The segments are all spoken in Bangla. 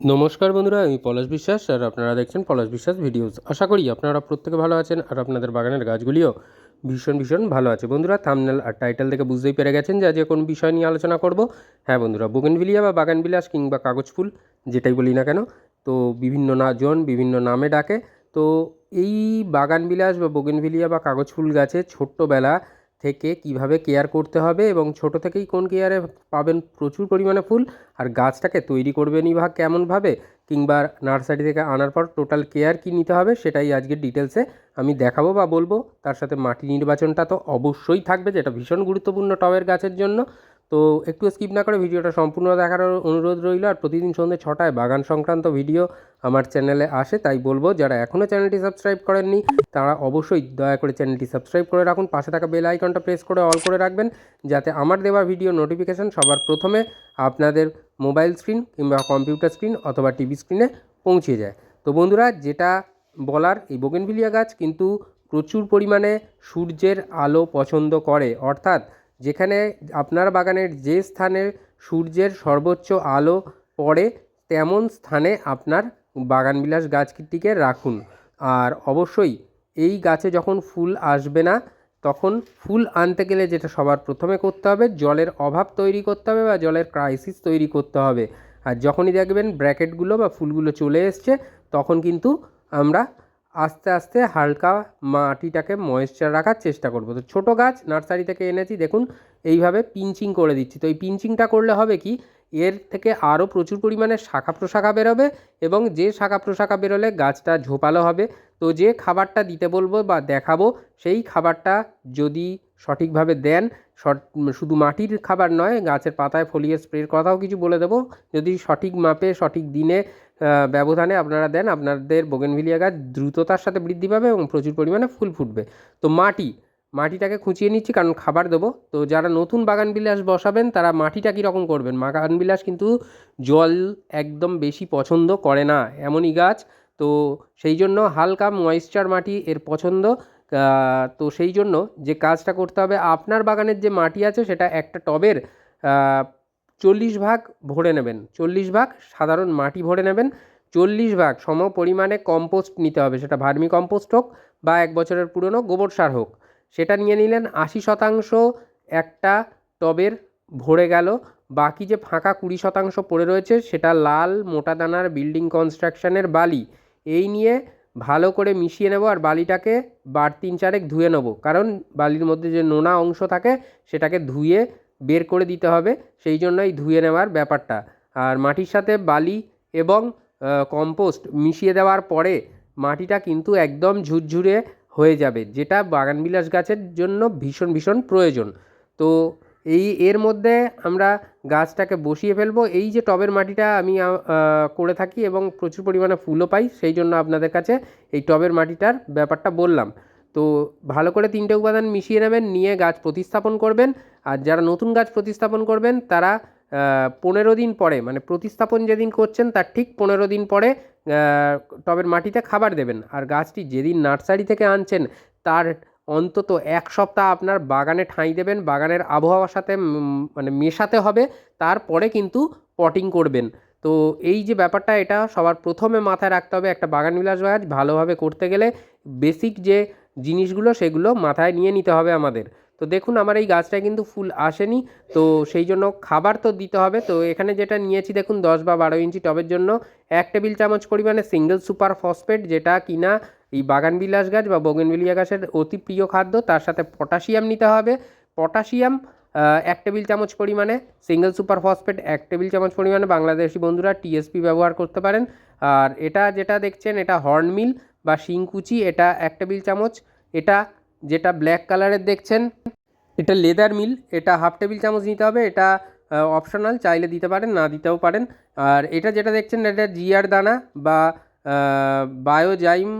নমস্কার বন্ধুরা, আমি পলাশ বিশ্বাস আর আপনারা দেখছেন পলাশ বিশ্বাস ভিডিওস। আশা করি আপনারা প্রত্যেকে ভালো আছেন আর আপনাদের বাগানের গাছগুলিও ভীষণ ভীষণ ভালো আছে। বন্ধুরা থামনেল আর টাইটেল থেকে বুঝতেই পেরে গেছেন যে আজকে কোন বিষয় নিয়ে আলোচনা করব। হ্যাঁ বন্ধুরা, বোগেনভিলিয়া বা বাগান বিলাস কিংবা কাগজ ফুল যেটাই বলি না কেন, তো বিভিন্ন না জন বিভিন্ন নামে ডাকে। তো এই বাগান বিলাস বা বোগেনভিলিয়া বা কাগজ ফুল গাছে ছোট্টবেলা থেকে কীভাবে কেয়ার করতে হবে এবং ছোট থেকেই কোন কেয়ারে পাবেন প্রচুর পরিমাণে ফুল আর গাছটাকে তৈরি করবেনই বা কেমনভাবে কিংবা নার্সারি থেকে আনার পর টোটাল কেয়ার কী নিতে হবে সেটাই আজকের ডিটেলসে আমি দেখাবো বা বলব। তার সাথে মাটি নির্বাচনটা তো অবশ্যই থাকবে যেটা ভীষণ গুরুত্বপূর্ণ টবের গাছের জন্য। তো একটু স্কিপ না করে ভিডিওটা সম্পূর্ণ দেখার অনুরোধ রইল, আর প্রতিদিন সন্ধ্যে ছটায় বাগান সংক্রান্ত ভিডিও আমার চ্যানেলে আসে, তাই বলব যারা এখনও চ্যানেলটি সাবস্ক্রাইব করেননি, তারা অবশ্যই দয়া করে চ্যানেলটি সাবস্ক্রাইব করে রাখুন, পাশে থাকা বেল আইকনটা প্রেস করে অল করে রাখবেন, যাতে আমার দেওয়া ভিডিও নোটিফিকেশান সবার প্রথমে আপনাদের মোবাইল স্ক্রিন কিংবা কম্পিউটার স্ক্রিন অথবা টিভি স্ক্রিনে পৌঁছে যায়। তো বন্ধুরা, যেটা বলার, এই বোগেনভিলিয়া গাছ কিন্তু প্রচুর পরিমাণে সূর্যের আলো পছন্দ করে, অর্থাৎ যেখানে আপনার বাগানের যে স্থানে সূর্যের সর্বোচ্চ আলো পড়ে, তেমন স্থানে আপনার বাগানবিলাস গাছটিকে রাখুন। আর অবশ্যই এই গাছে যখন ফুল আসবে না, তখন ফুল আনতে গেলে যেটা সবার প্রথমে করতে হবে, জলের অভাব তৈরি করতে হবে বা জলের ক্রাইসিস তৈরি করতে হবে। আর যখনই দেখবেন ব্র্যাকেটগুলো বা ফুলগুলো চলে এসছে, তখন কিন্তু আমরা আস্তে আস্তে হালকা মাটিটাকে ময়েশ্চার রাখার চেষ্টা করব। তো ছোটো গাছ নার্সারি থেকে এনেছি, দেখুন, এইভাবে পিঞ্চিং করে দিচ্ছি। তো এই পিঞ্চিংটা করলে হবে কি, এর থেকে আরও প্রচুর পরিমাণে শাখা প্রশাখা বেরোবে এবং যে শাখা প্রশাখা বেরোলে গাছটা ঝোপালো হবে। তো যে খাবারটা দিতে বলব বা দেখাবো, সেই খাবারটা যদি সঠিকভাবে দেন শুধু মাটির খাবার নয়, গাছের পাতায় ফলিয়ে স্প্রের কথাও কিছু বলে দেবো। যদি সঠিক মাপে, সঠিক দিনে ব্যবধানে আপনারা দেন, আপনাদের বোগেনভিলিয়া গাছ দ্রুততার সাথে বৃদ্ধি পাবে এবং প্রচুর পরিমাণে ফুল ফুটবে। তো মাটি, মাটিটাকে খুঁচিয়ে নিচ্ছি, কারণ খাবার দেবো। তো যারা নতুন বাগান বিলাস বসাবেন, তারা মাটিটা কীরকম করবেন? বাগান বিলাস কিন্তু জল একদম বেশি পছন্দ করে না, এমনই গাছ। তো সেই জন্য হালকা ময়েশ্চার মাটি এর পছন্দ। তো সেই জন্য যে কাজটা করতে হবে, আপনার বাগানের যে মাটি আছে, সেটা একটা টবের চল্লিশ ভাগ ভরে নেবেন। চল্লিশ ভাগ সাধারণ মাটি ভরে নেবেন। চল্লিশ ভাগ সম পরিমাণে কম্পোস্ট নিতে হবে। সেটা ভার্মি কম্পোস্ট হোক বা এক বছরের পুরনো গোবর সার হোক। সেটা নিয়ে নিলেন আশি শতাংশ একটা টবের ভরে গেল। বাকি যে ফাঁকা কুড়ি শতাংশ পড়ে রয়েছে, সেটা লাল মোটা দানার বিল্ডিং কনস্ট্রাকশনের বালি। এই নিয়ে ভালো করে মিশিয়ে নেব আর বালিটাকে বার তিন চারেক ধুয়ে নেব। কারণ বালির মধ্যে যে নোনা অংশ থাকে, সেটাকে ধুয়ে বের করে দিতে হবে, সেই জন্যই ধুয়ে নেওয়ার ব্যাপারটা। আর মাটির সাথে বালি এবং কম্পোস্ট মিশিয়ে দেওয়ার পরে মাটিটা কিন্তু একদম ঝুরঝুরে হয়ে যাবে, যেটা বাগানবিলাস গাছের জন্য ভীষণ ভীষণ প্রয়োজন। তো এই, এর মধ্যে আমরা গাছটাকে বসিয়ে ফেলব। এই যে টবের মাটিটা আমি করে থাকি এবং প্রচুর পরিমাণে ফুলও পাই, সেই জন্য আপনাদের কাছে এই টবের মাটিটার ব্যাপারটা বললাম। তো ভালো করে তিনটে উপাদান মিশিয়ে নেবেন, নিয়ে গাছ প্রতিস্থাপন করবেন। আর যারা নতুন গাছ প্রতিস্থাপন করবেন, তারা পনেরো দিন পরে মানে প্রতিস্থাপন যেদিন করছেন, তার ঠিক পনেরো দিন পরে টবের মাটিতে খাবার দেবেন। আর গাছটি যেদিন নার্সারি থেকে আনছেন, তার অন্তত এক সপ্তাহ আপনার বাগানে ঠাঁই দেবেন, বাগানের আবহাওয়ার সাথে মানে মেশাতে হবে, তারপরে কিন্তু পটিং করবেন। তো এই যে ব্যাপারটা, এটা সবার প্রথমে মাথায় রাখতে হবে, একটা বাগান বিলাস গাছ ভালোভাবে করতে গেলে, বেসিক যে জিনিসগুলো, সেগুলো মাথায় নিয়ে নিতে হবে আমাদের। তো দেখুন, আমার এই গাছটায় কিন্তু ফুল আসেনি। তো সেই জন্য খাবার তো দিতে হবে। তো এখানে যেটা নিয়েছি, দেখুন, দশ বা বারো ইঞ্চি টবের জন্য। এক টেবিল চামচ পরিমাণে সিঙ্গেল সুপার ফসফেট, যেটা কিনা এই বাগান বিলাস গাছ বা বগেনভিলিয়া গাছের অতি প্রিয় খাদ্য। তার সাথে পটাশিয়াম নিতে হবে। পটাশিয়াম এক টেবিল চামচ পরিমাণে সিঙ্গেল সুপার ফসফেট, এক টেবিল চামচ পরিমাণে বাংলাদেশি বন্ধুরা টিএসপি ব্যবহার করতে পারেন। আর এটা যেটা দেখছেন, এটা হর্নমিল বা শিংকুচি, এটা এক টেবিল চামচ। এটা যেটা ব্ল্যাক কালারের দেখছেন। এটা লেদার মিল এটা হাফ টেবিল চামচ নিতে হবে, এটা অপশনাল চাইলে দিতে পারেন, না দিতেও পারেন। আর এটা যেটা দেখছেন, এটা জিয়ার দানা বা বায়োজাইম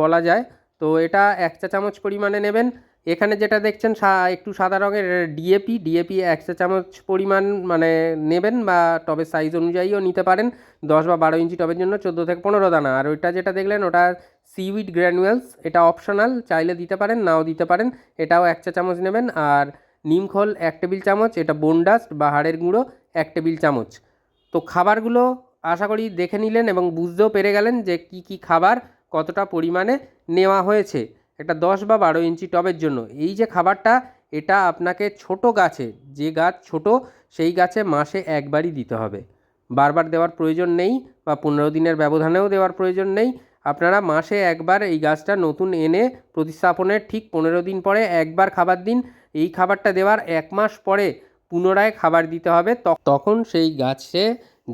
বলা যায়। তো এটা এক চা চামচ পরিমাণে নেবেন। এখানে যেটা দেখছেন একটু সাদা রঙের ডিএপি ডিএপি এক চা চামচ পরিমাণ মানে নেবেন বা টবের সাইজ অনুযায়ীও নিতে পারেন। দশ বা বারো ইঞ্চি টবের জন্য চোদ্দ থেকে পনেরো দানা। আর ওইটা যেটা দেখলেন, ওটা সিউইড গ্র্যানুয়েলস, এটা অপশনাল, চাইলে দিতে পারেন, নাও দিতে পারেন। এটাও এক চা চামচ নেবেন, আর নিমখোল এক টেবিল চামচ, এটা বোনডাস্ট বা হাড়ের গুঁড়ো এক টেবিল চামচ। তো খাবারগুলো আশা করি দেখে নিলেন এবং বুঝতেও পেরে গেলেন যে কি কি খাবার কতটা পরিমাণে নেওয়া হয়েছে। একটা দশ বা বারো ইঞ্চি টবের জন্য। এই যে খাবারটা, এটা আপনাকে ছোট গাছে, যে গাছ ছোট, সেই গাছে মাসে একবারই দিতে হবে। বারবার দেওয়ার প্রয়োজন নেই বা পনেরো দিনের ব্যবধানেও দেওয়ার প্রয়োজন নেই। আপনারা মাসে একবার এই গাছটা নতুন এনে প্রতিস্থাপনের ঠিক পনেরো দিন পরে একবার খাবার দিন। এই খাবারটা দেওয়ার এক মাস পরে পুনরায় খাবার দিতে হবে। তখন সেই গাছে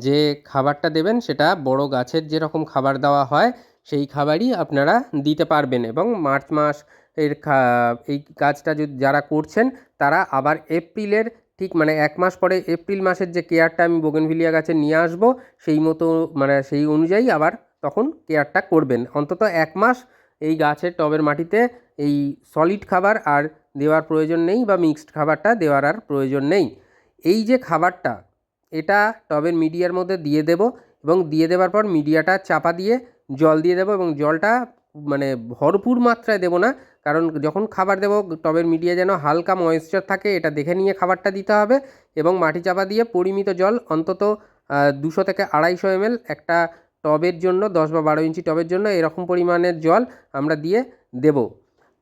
যে খাবারটা দেবেন, সেটা বড় গাছের যেরকম খাবার দেওয়া হয়, সেই খাবারই আপনারা দিতে পারবেন এবং মার্চ মাস এর এই কাজটা যদি যারা করছেন, তারা আবার এপ্রিলের ঠিক মানে এক মাস পরে এপ্রিল মাসের যে কেয়ারটা আমি বোগেনভিলিয়া গাছে নিয়ে আসব, সেই মতো মানে সেই অনুযায়ী আবার তখন কেয়ারটা করবেন। অন্তত এক মাস এই গাছের টবের মাটিতে এই সলিড খাবার আর দেওয়ার প্রয়োজন নেই বা মিক্সড খাবারটা দেওয়ার আর প্রয়োজন নেই। এই যে খাবারটা, এটা টবের মিডিয়ার মধ্যে দিয়ে দেব এবং দিয়ে দেওয়ার পর মিডিয়াটা চাপা দিয়ে জল দিয়ে দেবো এবং জলটা মানে ভরপুর মাত্রায় দেবো না। কারণ যখন খাবার দেবো, টবের মিডিয়া যেন হালকা ময়েশ্চার থাকে, এটা দেখে নিয়ে খাবারটা দিতে হবে এবং মাটি চাপা দিয়ে পরিমিত জল অন্তত দুশো থেকে আড়াইশো এমএল একটা টবের জন্য দশ বা বারো ইঞ্চি টবের জন্য এরকম পরিমাণের জল আমরা দিয়ে দেব।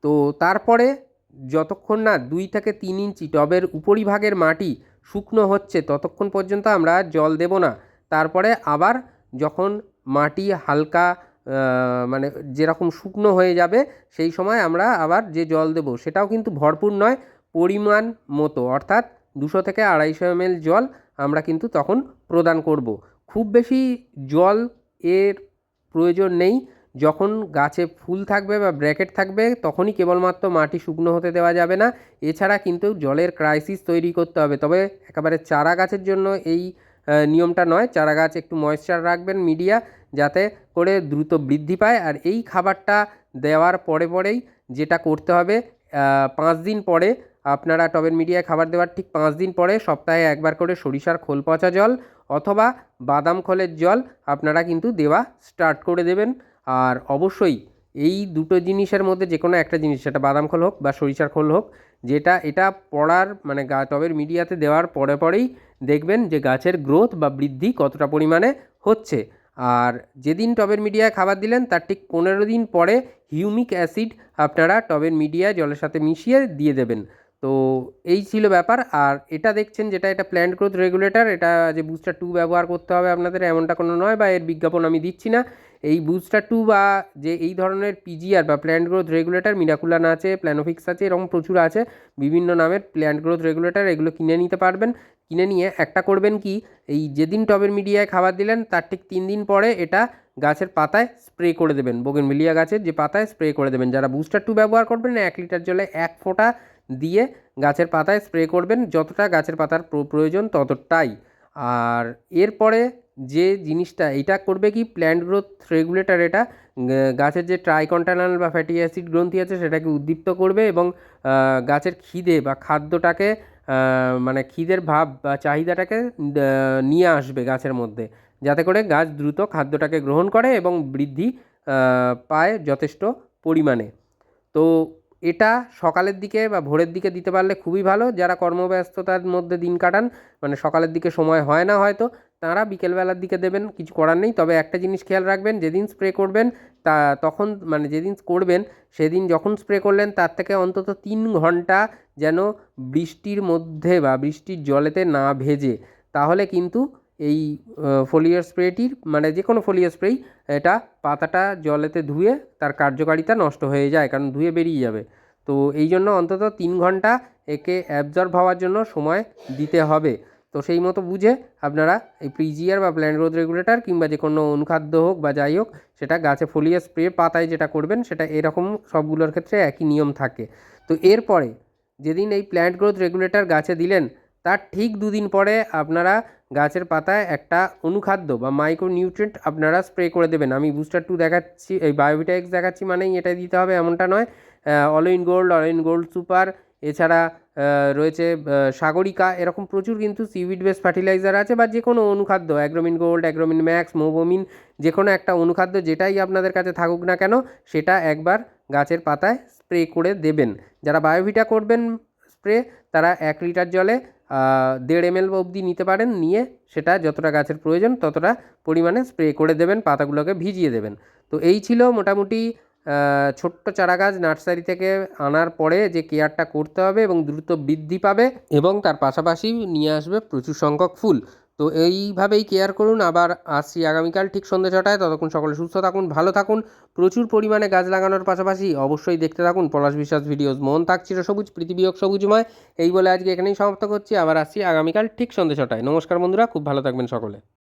তো তারপরে যতক্ষণ না দুই থেকে তিন ইঞ্চি টবের উপরিভাগের মাটি শুকনো হচ্ছে ততক্ষণ পর্যন্ত আমরা জল দেব না। তারপরে আবার যখন মাটি হালকা মানে যেরকম শুকনো হয়ে যাবে সেই সময় আমরা আবার যে জল দেব সেটাও কিন্তু ভরপুর নয়, পরিমাণ মতো। অর্থাৎ দুশো থেকে আড়াইশো এমএল জল আমরা কিন্তু তখন প্রদান করব। খুব বেশি জল এর প্রয়োজন নেই। যখন গাছে ফুল থাকবে বা ব্র্যাকেট থাকবে, তখনই কেবলমাত্র মাটি শুকনো হতে দেওয়া যাবে না। এছাড়া কিন্তু জলের ক্রাইসিস তৈরি করতে হবে। তবে একেবারে চারা গাছের জন্য এই নিয়মটা নয়। চারা গাছ একটু ময়েশ্চার রাখবেন মিডিয়া যাতে করে দ্রুত বৃদ্ধি পায়। আর এই খাবারটা দেওয়ার পরে পরেই যেটা করতে হবে পাঁচ দিন পরে আপনারা টবের মিডিয়ায় খাবার দেওয়ার ঠিক পাঁচ দিন পরে সপ্তাহে একবার করে সরিষার খোল পচা জল অথবা বাদাম খোলের জল আপনারা কিন্তু দেওয়া স্টার্ট করে দেবেন। আর অবশ্যই এই দুটো জিনিসের মধ্যে যে কোনো একটা জিনিস, সেটা বাদাম খোল হোক বা সরিষার খোল হোক, যেটা, এটা পড়ার মানে গা, টবের মিডিয়াতে দেওয়ার পরে পরেই দেখবেন যে গাছের গ্রোথ বা বৃদ্ধি কতটা পরিমাণে হচ্ছে। আর যেদিন টবের মিডিয়ায় খাবার দিলেন, তার ঠিক পনেরো দিন পরে হিউমিক অ্যাসিড আপনারা টবের মিডিয়ায় জলের সাথে মিশিয়ে দিয়ে দেবেন। তো এই ছিল ব্যাপার। আর এটা দেখছেন যেটা এটা প্ল্যান্ট গ্রোথ রেগুলেটর এটা যে বুস্টার টু ব্যবহার করতে হবে আপনাদের এমনটা কোনো নয় বা এর বিজ্ঞাপন আমি দিচ্ছি না। এই বুস্টার টু বা যে এই ধরনের পিজিআর বা প্ল্যান্ট গ্রোথ রেগুলেটর মিরাকুলান আছে প্ল্যানোফিক্স আছে, এরকম প্রচুর আছে, বিভিন্ন নামের প্ল্যান্ট গ্রোথ রেগুলেটর এগুলো কিনে নিতে পারবেন। কিনে নিয়ে একটা করবেন কি, এই যেদিন টবের মিডিয়ায় খাবার দিলেন, তার ঠিক তিন দিন পরে এটা গাছের পাতায় স্প্রে করে দেবেন। বোগেনভিলিয়া গাছের যে পাতায় স্প্রে করে দেবেন। যারা বুস্টার টু ব্যবহার করবেন এক লিটার জলে এক ফোঁটা দিয়ে গাছের পাতায় স্প্রে করবেন, যতটা গাছের পাতার প্রয়োজন ততটাই। আর এরপরে যে জিনিসটা এটা করবে কি? প্ল্যান্ট গ্রোথ রেগুলেটর এটা গাছের যে ট্রাইকন্টানাল বা ফ্যাটি অ্যাসিড গ্রন্থি আছে, সেটাকে উদ্দীপ্ত করবে এবং গাছের খিদে বা খাদ্যটাকে মানে খিদের ভাব বা চাহিদাটাকে নিয়ে আসবে গাছের মধ্যে। যাতে করে গাছ দ্রুত খাদ্যটাকে গ্রহণ করে এবং বৃদ্ধি পায় যথেষ্ট পরিমাণে। তো এটা সকালের দিকে বা ভোরের দিকে দিতে পারলে খুবই ভালো। যারা কর্মব্যস্ততার মধ্যে দিন কাটান মানে সকালের দিকে সময় হয় না হয়তো, তারা বিকেলবেলার দিকে দেবেন, কিছু করার নেই। তবে একটা জিনিস খেয়াল রাখবেন, যেদিন স্প্রে করবেন, তা তখন মানে যেদিন করবেন, সেদিন যখন স্প্রে করলেন, তার থেকে অন্তত তিন ঘণ্টা যেন বৃষ্টির মধ্যে বা বৃষ্টির জলেতে না ভেজে, তাহলে কিন্তু এই ফোলিয়ার স্প্রেটির মানে যে কোনো ফোলিয়ার স্প্রেই এটা পাতাটা জলেতে ধুয়ে তার কার্যকারিতা নষ্ট হয়ে যায়, কারণ ধুয়ে বেরিয়ে যাবে। তো এই জন্য অন্তত তিন ঘণ্টা একে অ্যাবজর্ব হওয়ার জন্য সময় দিতে হবে। তো সেই মতো বুঝে আপনারা এই প্রিজিয়ার বা প্ল্যান্ট গ্রোথ রেগুলেটর কিংবা যে কোনো অনুখাদ্য হোক বা যাই হোক, সেটা গাছে ফোলিয়ার স্প্রে পাতায় যেটা করবেন, সেটা এরকম সবগুলোর ক্ষেত্রে একই নিয়ম থাকে। তো এরপরে, যেদিন এই প্ল্যান্ট গ্রোথ রেগুলেটর গাছে দিলেন, তার ঠিক দুদিন পরে আপনারা গাছের পাতায় একটা অনুখাদ্য বা মাইক্রো নিউট্রিয়েন্ট আপনারা স্প্রে করে দেবেন। আমি বুস্টার টু দেখাচ্ছি, এই বায়োভিটাক্স দেখাচ্ছি মানেই এটা দিতে হবে, এমনটা নয়। All in gold all in gold super এছাড়া রয়েছে সাগরিকা, এরকম প্রচুর কিন্তু সিউইড বেস ফার্টিলাইজার আছে বা যে কোনো অনুখাদ্য Agromin gold Agromin max Mobomin যে কোনো একটা অনুখাদ্য যেটাই আপনাদের কাছে থাকুক না কেন, সেটা একবার গাছের পাতায় স্প্রে করে দেবেন। যারা বায়োভিটা করবেন স্প্রে তারা এক লিটার জলে দেড় এম এল অবধি নিতে পারেন, নিয়ে সেটা যতটা গাছের প্রয়োজন ততটা পরিমাণে স্প্রে করে দেবেন, পাতাগুলোকে ভিজিয়ে দেবেন। তো এই ছিল মোটামুটি ছোট্ট চারা গাছ নার্সারি থেকে আনার পরে যে কেয়ারটা করতে হবে এবং দ্রুত বৃদ্ধি পাবে এবং তার পাশাপাশি নিয়ে আসবে প্রচুর সংখ্যক ফুল। তো এইভাবেই কেয়ার করুন। আবার আসছি আগামীকাল ঠিক সন্ধ্যে ছটায়। ততক্ষণ সকলে সুস্থ থাকুন, ভালো থাকুন। প্রচুর পরিমাণে গাছ লাগানোর পাশাপাশি অবশ্যই দেখতে থাকুন পলাশ বিশ্বাস ভিডিওস মন থাকছিল সবুজ, পৃথিবী হোক সবুজময়। এই বলে আজকে এখানেই সমাপ্ত করছি। আবার আসছি আগামীকাল ঠিক সন্ধ্যে ছটায়। নমস্কার বন্ধুরা, খুব ভালো থাকবেন সকলে।